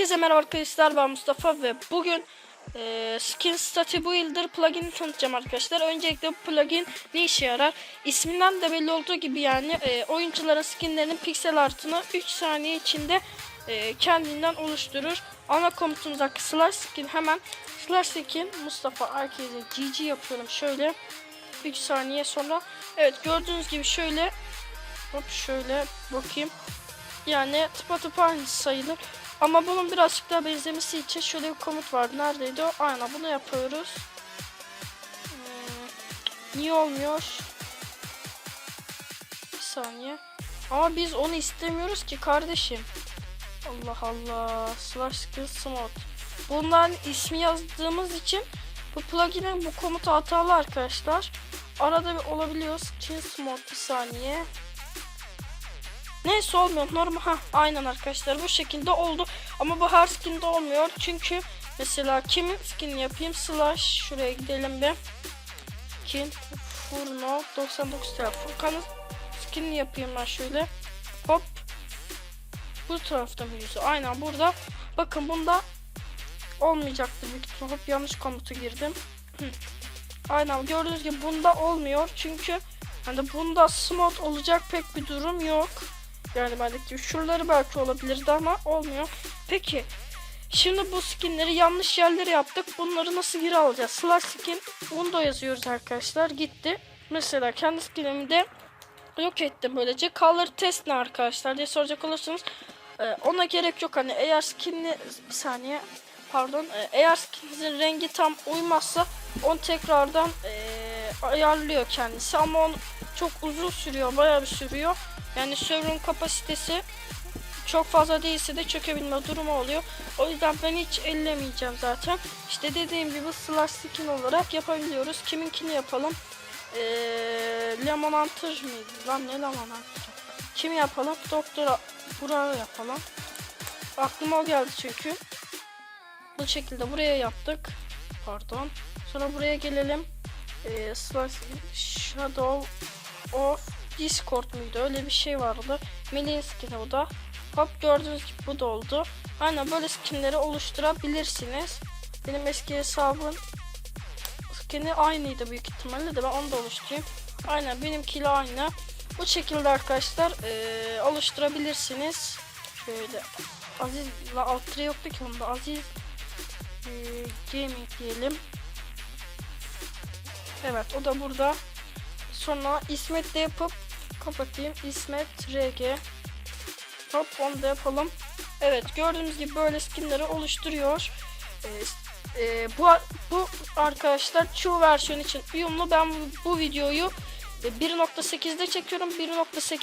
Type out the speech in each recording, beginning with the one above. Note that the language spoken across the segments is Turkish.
Herkese merhaba arkadaşlar ben Mustafa ve bugün e, Skin Staty Builder plugin'i tanıtacağım arkadaşlar. Öncelikle bu plugin ne işe yarar? İsminden de belli olduğu gibi yani e, oyuncuların skinlerinin piksel artını 3 saniye içinde e, kendinden oluşturur. Ana komutumuz slash skin hemen slash skin Mustafa herkese GG yapıyorum şöyle 3 saniye sonra. Evet gördüğünüz gibi şöyle hop şöyle bakayım. Yani tıpatıp aynı sayılır. Ama bunun birazcık daha benzemesi için şöyle bir komut var. Neredeydi o? Aynen bunu yapıyoruz. Hmm, niye olmuyor? Bir saniye. Ama biz onu istemiyoruz ki kardeşim. Allah Allah. Slash skills mod. Bunların ismi yazdığımız için bu plugin'in bu komutu hatalı arkadaşlar. Arada bir olabiliyor. Skills mod bir saniye. Neyse olmuyor. Normal. Ha, aynen arkadaşlar bu şekilde oldu. Ama bu her skinde olmuyor. Çünkü mesela kimin skin yapayım? Slash şuraya gidelim bir. Skin Furno 99 TL. Furkan'ın skin yapayım ben şöyle. Hop. Bu tarafta mı yüzü? Aynen burada. Bakın bunda olmayacaktı büyük ihtimal. Hop yanlış komutu girdim. Aynen gördüğünüz gibi bunda olmuyor. Çünkü hani bunda smot olacak pek bir durum yok. Yani bendeki şuraları belki olabilirdi ama olmuyor. Peki şimdi bu skinleri yanlış yerlere yaptık. Bunları nasıl geri alacağız? Slash skin bunu da yazıyoruz arkadaşlar. Gitti. Mesela kendi skinimi de yok ettim böylece. Color test ne arkadaşlar diye soracak olursanız e, ona gerek yok. Hani eğer skinli bir saniye pardon e, eğer skininizin rengi tam uymazsa onu tekrardan e, ayarlıyor kendisi ama on çok uzun sürüyor bayağı bir sürüyor yani server'ın kapasitesi çok fazla değilse de çökebilme durumu oluyor. O yüzden ben hiç ellemeyeceğim zaten. İşte dediğim gibi slash skin olarak yapabiliyoruz. Kiminkini yapalım? Ee, lemon antır mıydı? Lan ne lemon antır? Kim yapalım? Doktora Burak'ı yapalım. Aklıma o geldi çünkü. Bu şekilde buraya yaptık. Pardon. Sonra buraya gelelim. Ee, slash shadow of Discord muydu? Öyle bir şey vardı. Melin skin'i o da. Hop gördüğünüz gibi bu da oldu. Aynen böyle skinleri oluşturabilirsiniz. Benim eski hesabın skin'i aynıydı büyük ihtimalle de ben onu da oluşturayım. Aynen benimkiyle aynı. Bu şekilde arkadaşlar ee, oluşturabilirsiniz. Şöyle Aziz la altre yoktu ki onda. Aziz ee, gaming diyelim. Evet o da burada. Sonra İsmet de yapıp kapatayım. İsmet RG. Hop onu da yapalım. Evet gördüğünüz gibi böyle skinleri oluşturuyor. Ee, e, bu bu arkadaşlar çoğu versiyon için uyumlu. Ben bu, videoyu 1.8'de çekiyorum. 1.8,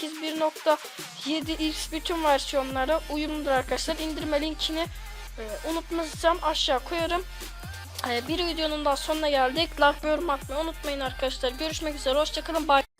1.7x bütün versiyonlara uyumludur arkadaşlar. İndirme linkini e, unutmazsam aşağı koyarım. E, bir videonun daha sonuna geldik. Like yorum atmayı unutmayın arkadaşlar. Görüşmek üzere. Hoşçakalın. Bye.